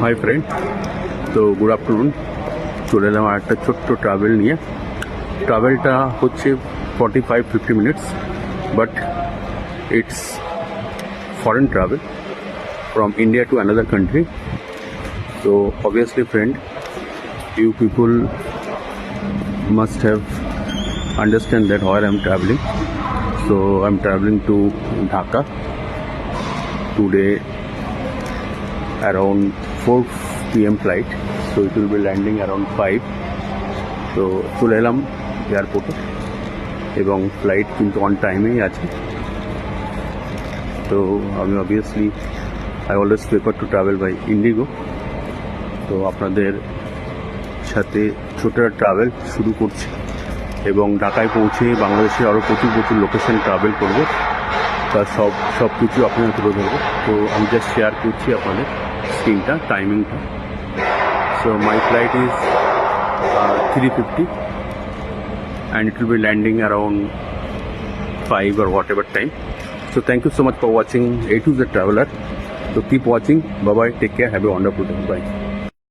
High friend তো good afternoon চলে এলাম আর একটা ছোট্ট ট্রাভেল নিয়ে। ট্রাভেলটা হচ্ছে forty five fifty minutes but it's foreign travel from India to another country তো obviously friend you people must have understand that while I'm traveling. So, I'm traveling to Dhaka today around 4 p.m. flight. So it will be landing around 5. তো চলে এলাম এয়ারপোর্টে এবং flight কিন্তু on টাইমেই আছে তো আমি obviously I always prefer to travel by IndiGo তো আপনাদের সাথে ছোট ট্রাভেল শুরু করছি এবং ঢাকায় পৌঁছে বাংলাদেশের আরও প্রচুর প্রচুর লোকেশন ট্রাভেল করব তার সব সব কিছু আপনাদের তুলে ধরবো তো আমি জাস্ট শেয়ার করছি আপনাদের স্ক্রিনটা টাইমিংটা so my flight is three fifty and it will be landing around five or whatever time. So thank you so much for watching A to Z Traveler. So keep watching. Bye bye. Take care. Have a wonderful day. Bye.